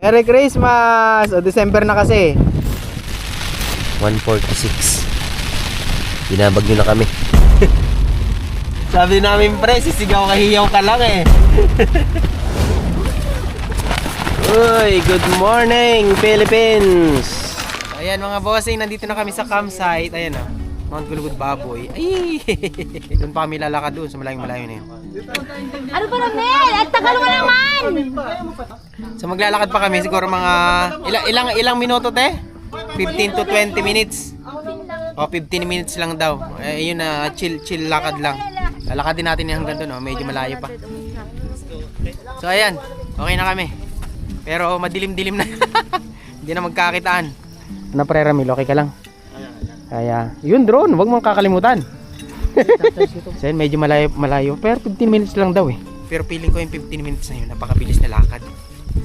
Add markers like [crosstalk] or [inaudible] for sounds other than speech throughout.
Merry Christmas! O, December na kasi. 146. Binabag nyo na kami. [laughs] Sabi namin pre, sisigaw kahiyaw ka lang eh. [laughs] Uy, good morning Philippines! Ayan mga bossing, nandito na kami sa campsite. Ayan o. Mount Gulugud Baboy. Ay! [laughs] doon pa kami lalakad doon sa malayong malayo na yun. Ano ba naman? At tagal mo naman! So maglalakad pa kami siguro mga ilang ilang ilang minuto te? 15 to 20 minutes. O 15 minutes lang daw. Eh, yun na chill chill lakad lang. Lalakadin natin yung hanggang doon, oh. medyo malayo pa. So ayan, okay na kami. Pero madilim-dilim na. [laughs] Hindi na magkakitaan. Ano pre Ramil, okay ka lang? Kaya, yun drone, wag mong kakalimutan. So yun, medyo malayo, malayo. Pero 15 minutes lang daw eh. Pero feeling ko yung 15 minutes na yun, napakabilis na lakad.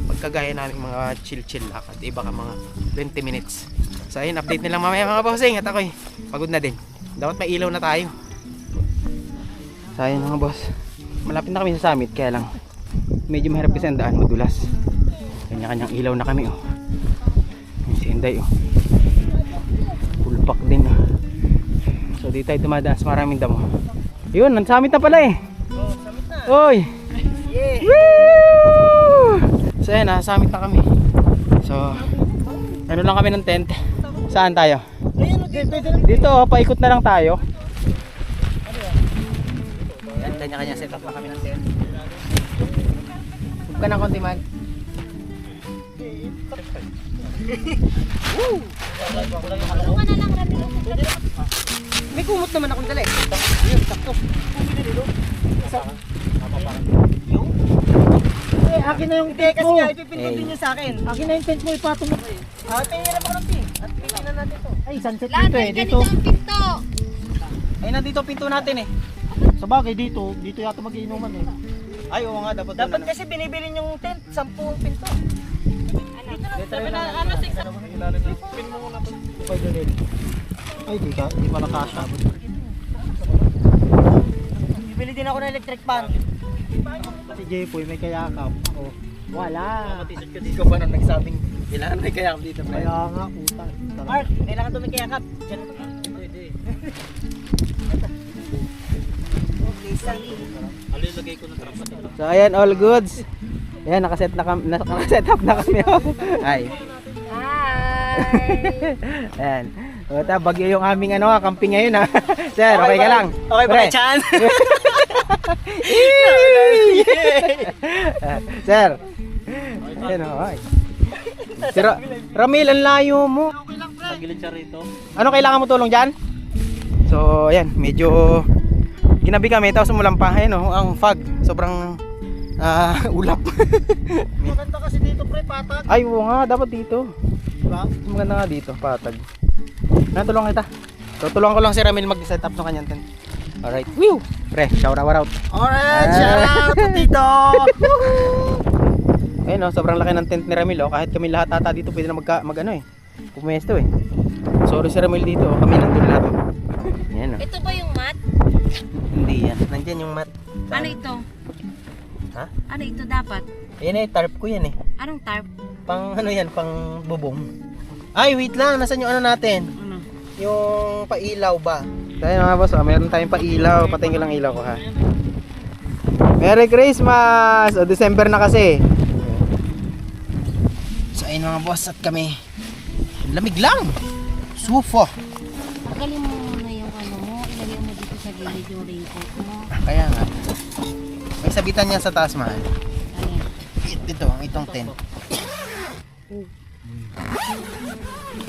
Pagkagaya namin mga chill-chill lakad, iba ka mga 20 minutes. So ayun, update nilang mamaya mga bossing at ako'y pagod na din. Dapat may ilaw na tayo. So ayun mga boss, malapit na kami sa summit kaya lang medyo mahirap kasi ang daan, madulas. Kanya-kanyang ilaw na kami oh. Ayun Si Inday oh. Full pack din dito tayo dumadaan sa maraming damo. Yun, ang summit na pala eh. Oh, summit na. Oy! Woo! So ayan, nasa summit na kami. So, ano lang kami ng tent. Saan tayo? Dito, oh, paikot na lang tayo. Yan, kanya-kanya setup na kami ng tent. Huwag ka ng konti man. May kumot naman akong dala eh. Eh, akin na yung tent Kasi mo. nga, ipipindutin niyo sa akin. Akin na yung tent mo, ipatong mo. Ah, tingnan mo ng pin. At tingnan natin to. Ay, sunset Lahat dito eh. Dito. pinto. Ay, nandito pinto natin eh. Sa bagay, dito. Dito yata magiinuman eh. Ay, oo nga, dapat Dapat kasi binibili yung tent, sampung pinto. Sabi na, ano, six, Ay, di ka. Di pala kasha. Bibili din ako ng electric fan. Si Jepoy may kayakap. Oh. Wala. Hindi ko pa nung nagsabing kailangan may kaya dito. Kaya nga, puta. Mark, kailangan to may kayakap. Diyan. So ayan, all goods. Ayan, nakaset na kami, nakaset up na kami. oh. Ay. Hi! Ayan. O, ta, bagyo yung aming ano, ah, camping ngayon ha. [laughs] Sir, okay, ka lang? Okay ba Chan? [laughs] Ah, [laughs] Sir. Ayan o, ay. Sir, Ramil, ang layo mo. Tagilid siya rito. Ano kailangan mo tulong dyan? So, ayan, medyo ginabi kami, tapos umulan pa. Ayan o, ang fog. Sobrang ah, [laughs] ulap. Maganda kasi dito, pre, patag. Ay, oo nga, dapat dito. Diba? Maganda nga dito, patag. Natulungan kita. So, tulungan ko lang si Ramil mag-set up ng kanyang tent. Alright. Woo! Pre, shout out, out. Alright, Ah. shout out to Tito! [laughs] Ayun oh, sobrang laki ng tent ni Ramil oh. Kahit kami lahat ata dito pwede na magka, mag ano eh. Pumesto eh. Sorry si Ramil dito, oh. kami nandun lahat oh. Yan oh. Ito ba yung mat? Hindi yan. Nandiyan yung mat. Ano ito? Ha? Ano ito dapat? Yan eh, tarp ko yan eh. Anong tarp? Pang ano yan, pang bubong. Ay, wait lang. Nasaan yung ano natin? Ano? Yung pailaw ba? Tayo mga boss, oh. meron tayong pailaw. Patayin ko lang ilaw ko ha. Merry Christmas! O, December na kasi. So, ayun mga boss at kami. Lamig lang! Sufo! Tagalin mo muna yung ano mo. Ilagay mo dito sa gilid yung raincoat mo. Kaya nga. Sabitan niya sa taas mahal. Ito, itong tent.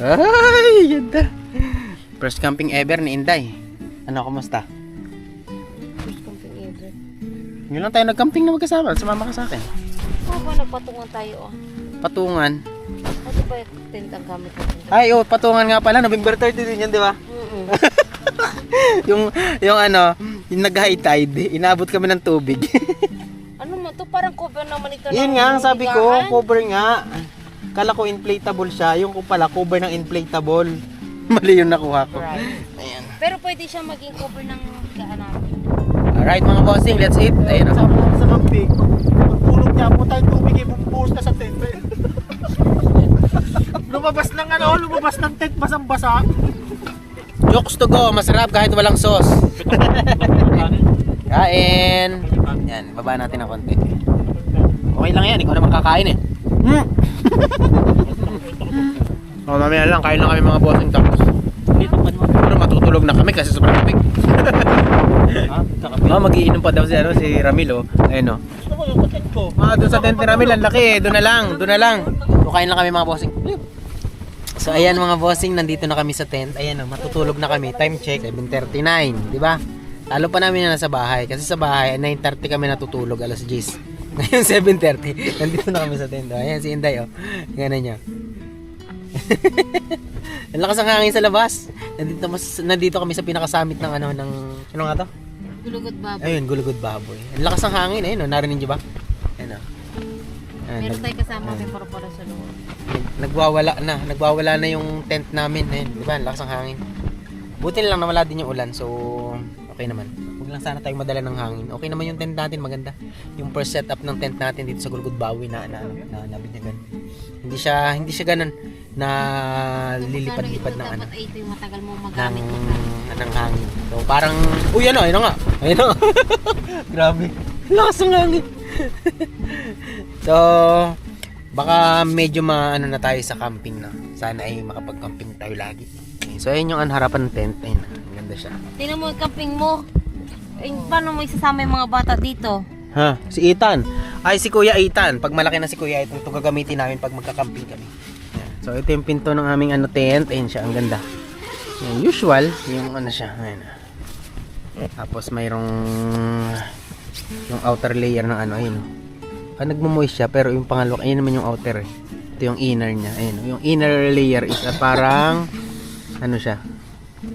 Ay, ganda. First camping ever ni Inday. Ano, kumusta? First camping ever. Yun lang tayo nag-camping na magkasama. Sumama ka sa akin. Oo ba nagpatungan tayo oh? Patungan. Ano ba yung tent ang gamit natin? Ay, oh, patungan nga pala. November 30 din yan, di ba? [laughs] Yung, yung ano, yung nag-high tide. Inabot kami ng tubig. Cover naman ito Yun ng nga, ang sabi ko, cover nga. Kala ko inflatable siya. Yung ko pala, cover ng inflatable. [laughs] Mali yung nakuha ko. Right. Ayan. Pero pwede siya maging cover ng higaan namin. Alright mga bossing, let's eat. Ayun Sa, oh. sa camping, pagpulog niya, puta yung tubig, ibumbuhos na sa tent. pre. [laughs] lumabas ng ano, lumabas ng tent basang-basa. Jokes to go, masarap kahit walang sauce. [laughs] Kain. Yan, baba natin ng konti. Lang yan, ikaw naman kakain eh. Hmm. [laughs] oh, mamaya lang, kain lang kami mga bossing tapos. Pero matutulog na kami kasi sobrang lamig. Ah, magiinom pa daw si ano si Ramil oh. Ayun oh. Ah, doon sa tent ni Ramil, ang laki eh. Doon na lang, doon na lang. So, kain lang kami mga bossing. So ayan mga bossing, nandito na kami sa tent. Ayan oh, matutulog na kami. Time check, 7.39, di ba? Talo pa namin na nasa bahay. Kasi sa bahay, 9.30 kami natutulog, alas 10. Ngayon 7.30, nandito na kami sa tent. Oh. Ayan si Inday oh. Ganun niya. [laughs] Ang lakas ng hangin sa labas. Nandito, mas, nandito kami sa pinakasamit ng ano, ng, ano nga to? Gulugod baboy. Ayun, gulugod baboy. Ang lakas ng hangin, ayun, oh, narinig niyo ba? Ayun, oh. Ayun, Meron tayo kasama may para sa loob. nagwawala na, nagwawala na yung tent namin, ayun, di ba? Ang lakas ng hangin. Buti na lang nawala din yung ulan, so okay naman. Huwag lang sana tayong madala ng hangin. Okay naman yung tent natin, maganda. Yung first setup ng tent natin dito sa Gulugod Bawi na na, na, nabinyagan. Hindi siya hindi siya ganun na lilipad-lipad ng ano Dapat ito yung matagal mo ng magamit. ng hangin. So parang uy ano, ayun na nga. Ayun na. [laughs] Grabe. Lakas ng hangin. [laughs] so baka medyo maano na tayo sa camping na. Sana ay makapag-camping tayo lagi. So ayun yung harapan ng tent. Ayun, ang ganda siya. Tingnan mo yung camping mo. Eh, paano mo isasama yung mga bata dito? Ha, si Ethan. Ay, si Kuya Ethan. Pag malaki na si Kuya Ethan, ito gagamitin namin pag magka-camping kami. Yan. So, ito yung pinto ng aming ano, tent. Ayun siya, ang ganda. Yan, usual, yung ano siya. Ayun. Tapos, mayroong yung outer layer ng ano, ayun. Ah, nagmo-moist siya, pero yung pangalawa, ayun naman yung outer. eh. Ito yung inner niya. Ayun, yung inner layer is ah, parang, ano siya,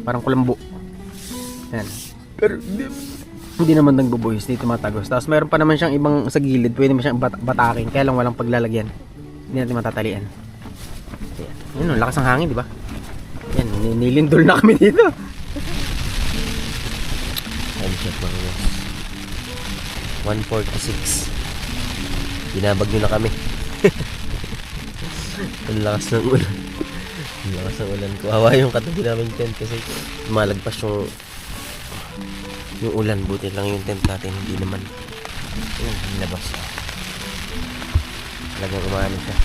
parang kulambo. Yan. Pero, hindi, hindi naman nagbubuhis dito matagos. Tapos mayroon pa naman siyang ibang sa gilid, pwede mo siyang bat- batakin, kaya lang walang paglalagyan. Hindi natin matatalian. Ayan. Yun, lakas ng hangin, di ba? Yan, ni- nilindol na kami dito. Mga boss. 146. Binabagyo na kami. [laughs] Ang lakas ng ulan. Ang lakas ng ulan. Kuhawa yung katabi namin tent kasi malagpas yung yung ulan. Buti lang yung tent natin. Hindi naman. Ayun, nilabas. Talagang umano siya.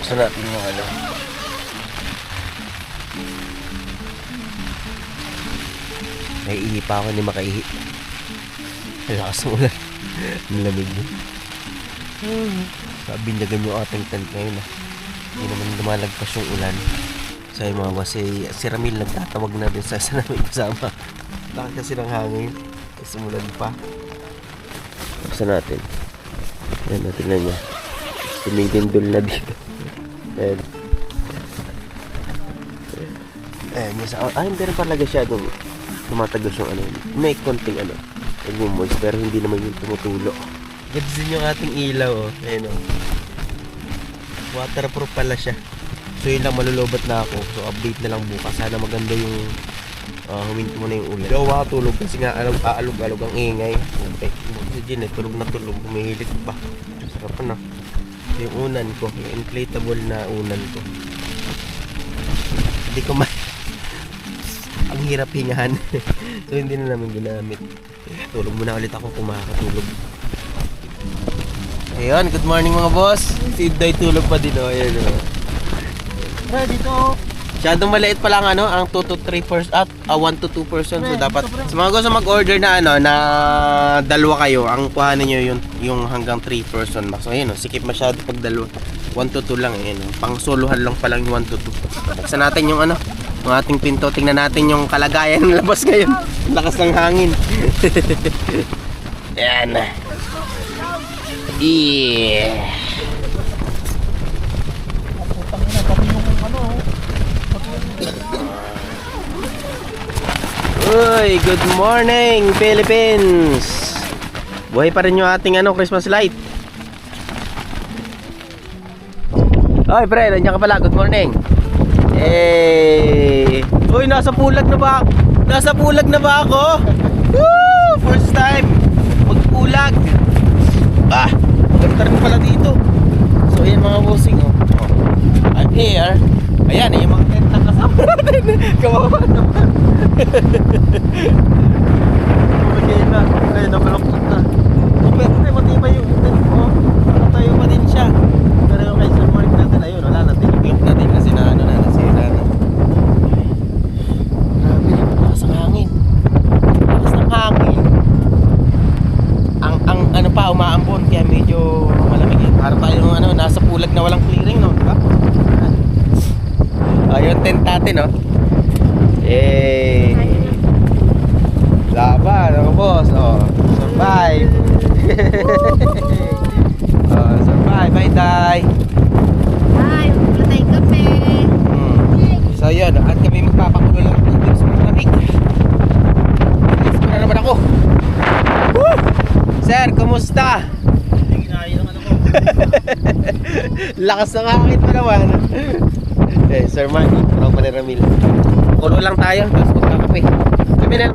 Gusto natin yung ano. Naiihi pa ako, hindi makaihi. Lakas ng ulan. [laughs] Ang lamig mo. Kabinyagan yung ating tent ngayon ah. Hindi naman lumalagpas yung ulan. So yung mga boss, si, si Ramil nagtatawag na din sa [laughs] isa namin kasama. Lakas kasi ng hangin. Kasi umulan pa. Basta natin. Yan, natin na niya. Tumidindol na dito. Ayan. Ayan, yung sa... Hindi rin talaga siya doon tumatagos yung ano. May konting ano. Nagmumoist pero hindi naman yung tumutulo. Gets din yung ating ilaw oh. Ayan oh. Waterproof pala siya. So yun lang malulobat na ako. So update na lang bukas. Sana maganda yung uh, huminto mo na yung ulan. Ako makatulog kasi nga alog, aalog-alog ang ingay. Okay. Si Jean eh, tulog na tulog. Humihilig pa. Sarap na. Yung unan ko. Yung inflatable na unan ko. Hindi ko ma... [laughs] ang hirap hingahan. [laughs] so hindi na namin ginamit. Tulog muna ulit ako kung makakatulog. Ayun, good morning mga boss. Si Day tulog pa din oh. Ayan oh. Pre, dito. Masyadong maliit pa lang ano, ang 2 to 3 person at 1 to 2 person. So dapat sa mga gusto mag-order na ano na dalawa kayo, ang kuhanin niyo yung yung hanggang 3 person max. So ayun, oh, sikip masyado pag dalawa. 1 to 2 lang eh, no? Pang solohan lang pa lang yung 1 to 2. Buksan natin yung ano, yung ating pinto. Tingnan natin yung kalagayan ng labas ngayon. Lakas ng hangin. [laughs] Yan. Yeah. Putang ina, kami yung ano. Uy, good morning Philippines! Buhay pa rin yung ating ano, Christmas light. Oy, pre, nandiyan ka pala. Good morning. Hey! Uy, nasa pulag na ba? Nasa pulag na ba ako? Woo! First time magpulag. Ah, maganda rin pala dito. So, ayan mga bossing, oh. I'm here Ayan, mga tent na kasama natin. Kawawa naman. Bumigay na. Ay, nabaloktot na. Pero may matibay yung tent. Oh, tayo pa din siya. Pero yung kay Sir Mark natin, ayun, wala na. Tiniklop natin kasi na ano na, nasira na. Grabe, lakas ng hangin. Lakas ng. Ang, ang ano pa, umaambon, kaya medyo malamig. Para tayong ano, nasa pulag na walang clearing, no? Diba? Ayun, tent natin, no? Yay! Laban, ako boss. Oh, survive. [laughs] oh, survive. Bye, Day. Ay, wala tayong kape. Hmm. So, yun. At kami magpapakulo lang ng tubig sa malamig. Bilis mo na naman ako. Woo! Sir, kumusta? [laughs] Lakas ng hangin pa naman. Eh, Sir ni Ramil. Kulo lang tayo, tapos magkakape. Kami na